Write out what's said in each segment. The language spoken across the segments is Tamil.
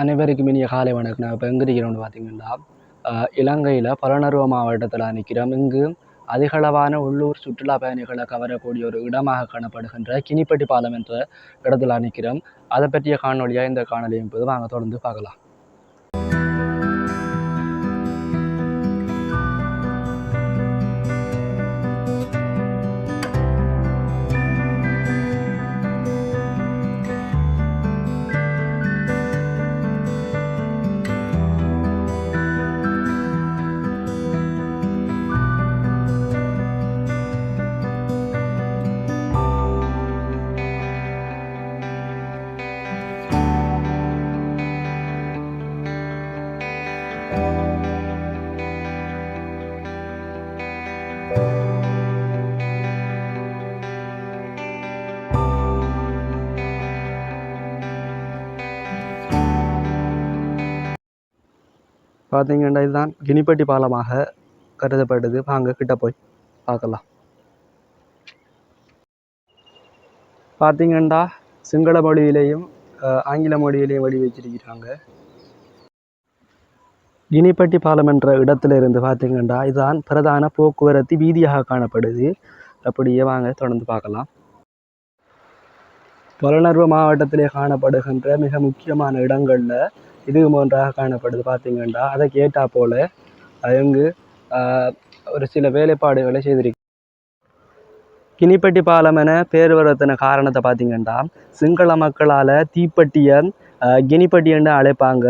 அனைவருக்கும் இனிய காலை வணக்கம். நான் இப்போ எங்கே இருக்கிறோம்னு பார்த்தீங்கன்னா இலங்கையில் பலனருவ மாவட்டத்தில் நிற்கிறோம். இங்கு அதிகளவான உள்ளூர் சுற்றுலா பயணிகளை கவரக்கூடிய ஒரு இடமாக காணப்படுகின்ற கினிப்பட்டி பாலம் என்ற இடத்துல நிற்கிறோம். அதை பற்றிய காணொலியாக இந்த காணொலியும் போது வாங்க தொடர்ந்து பார்க்கலாம். பார்த்தீங்கன்னா இதுதான் கினிப்பட்டி பாலமாக கருதப்படுது. வாங்க கிட்ட போய் பார்க்கலாம் பார்த்தீங்கன்னா சிங்கள மொழியிலையும் ஆஹ் ஆங்கில மொழியிலையும் வழி வச்சிருக்கிறாங்க கினிப்பட்டி பாலம் என்ற இடத்துல இருந்து பார்த்தீங்கன்னா இதுதான் பிரதான போக்குவரத்து வீதியாக காணப்படுது. அப்படியே வாங்க தொடர்ந்து பார்க்கலாம். புலனர்வு மாவட்டத்திலே காணப்படுகின்ற மிக முக்கியமான இடங்களில் இதுவும் ஒன்றாக காணப்படுது. பார்த்தீங்கன்னா அதை கேட்டால் போல் அங்கு ஒரு சில வேலைப்பாடுகளை செய்திருக்கு கினிப்பட்டி பாலம் என பேர் வரத்தின காரணத்தை பார்த்தீங்கன்னா சிங்கள மக்களால் தீப்பெட்டியை ஆஹ், கினிப்பட்டி என்று அழைப்பாங்க.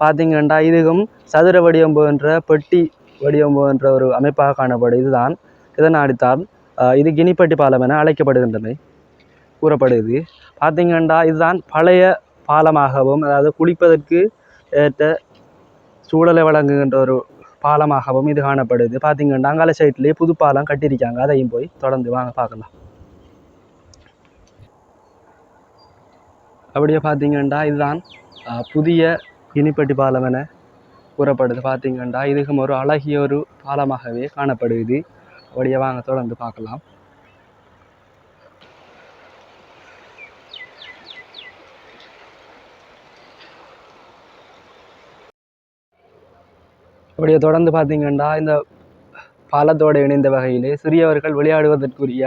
பார்த்தீங்கன்னா இதுவும் சதுர வடிவம் போன்ற பெட்டி வடிவம் போன்ற ஒரு அமைப்பாக காணப்படுது. இதுதான் இதனாடித்தான் ஆஹ், இது கினிப்பட்டி பாலம் என அழைக்கப்படுகின்றமை கூறப்படுது. பார்த்தீங்கன்னா இதுதான் பழைய பாலமாகவும் அதாவது குளிப்பதற்கு ஏற்ற சூழலை வழங்குகின்ற ஒரு பாலமாகவும் இது காணப்படுது. பார்த்தீங்கன்னா அங்கால சைட்லேயே புது பாலம் கட்டியிருக்காங்க. அதையும் போய் தொடர்ந்து வாங்க பார்க்கலாம். அப்படியே பார்த்தீங்கன்னா இதுதான் புதிய கினிப்பட்டி பாலம் என கூறப்படுது. பார்த்தீங்கன்னா இதுக்கும் ஒரு அழகிய ஒரு பாலமாகவே காணப்படுது. அப்படியே வாங்க தொடர்ந்து பார்க்கலாம். அப்படியே தொடர்ந்து பார்த்தீங்கன்னா இந்த பாலத்தோடு இணைந்த வகையிலே சிறியவர்கள் விளையாடுவதற்குரிய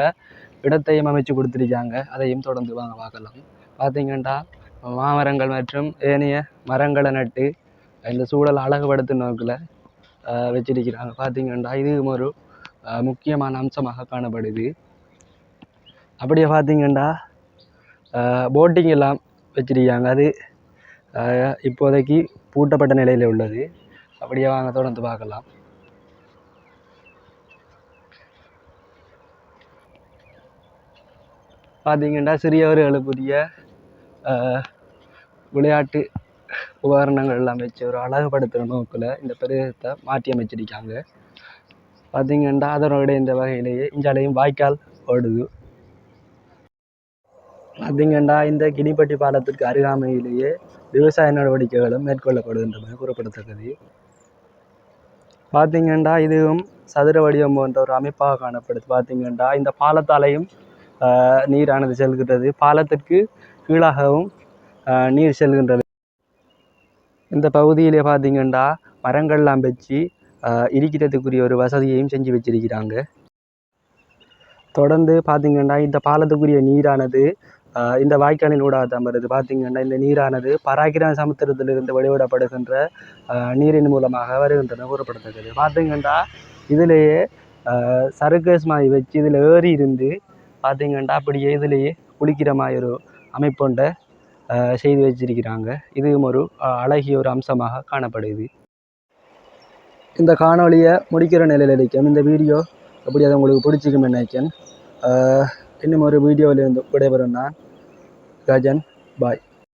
இடத்தையும் அமைச்சு கொடுத்துருக்காங்க. அதையும் தொடர்ந்து வாங்க பார்க்கலாம். பார்த்தீங்கன்னா மாமரங்கள் மற்றும் ஏனைய மரங்களை நட்டு இந்த சூழலை அழகுபடுத்தும் நோக்கில் வச்சிருக்கிறாங்க. பார்த்தீங்கன்னா இதுவும் ஒரு முக்கியமான அம்சமாக காணப்படுது. அப்படியே பார்த்தீங்கன்னா போட்டிங் எல்லாம் வச்சிருக்காங்க. அது இப்போதைக்கு பூட்டப்பட்ட நிலையில் உள்ளது. அப்படியே வாங்க தொடர்ந்து பார்க்கலாம். பார்த்தீங்கன்னா சிறியவர் ஆஹ், விளையாட்டு உபகரணங்கள் எல்லாம் வச்சு ஒரு அழகுபடுத்துகிற நோக்கில் இந்த பிரதேசத்தை மாற்றி அமைச்சிருக்காங்க. பார்த்தீங்கன்னா அதனோட இந்த வகையிலேயே இஞ்சாலையும் வாய்க்கால் ஓடுது. பார்த்தீங்கன்னா இந்த கினிப்பட்டி பாலத்திற்கு அருகாமையிலேயே விவசாய நடவடிக்கைகளும் மேற்கொள்ளப்படுகின்றன கூறப்படத்தக்கது. பார்த்திங்கண்டா இதுவும் சதுர வடிவம் போன்ற ஒரு அமைப்பாக காணப்படுது. பார்த்திங்கண்டா இந்த பாலத்தாலையும் நீரானது செல்கின்றது. பாலத்திற்கு கீழாகவும் நீர் செல்கின்றது. இந்த பகுதியிலே பார்த்திங்கண்டா மரங்கள்லாம் வச்சு இருக்கிறதுக்குரிய ஒரு வசதியையும் செஞ்சு வச்சிருக்கிறாங்க. தொடர்ந்து பார்த்தீங்கன்னா இந்த பாலத்துக்குரிய நீரானது இந்த வாய்க்காலின் ஊடாக தான் வருது பார்த்தீங்கன்னா இந்த நீரானது பராக்கிரம சமுத்திரத்திலிருந்து வெளிவிடப்படுகின்ற நீரின் மூலமாக வருகின்றன கூறப்படுகிறது. பார்த்தீங்கன்னா இதிலேயே ஆஹ், மாதிரி வச்சு இதில் ஏறி இருந்து பார்த்தீங்கன்னா அப்படியே இதிலேயே குளிக்கிற மாதிரி ஒரு அமைப்பொண்ட செய்து வச்சிருக்கிறாங்க. இதுவும் ஒரு அழகிய ஒரு அம்சமாக காணப்படுது. இந்த காணொளியை முடிக்கிற நிலையில் இருக்கும் இந்த வீடியோ எப்படி அதை உங்களுக்கு பிடிச்சிக்கும் நினைக்கேன் இன்னும் ஒரு வீடியோவில் இருந்து விடைபெறும் நான். கஜன் பாய்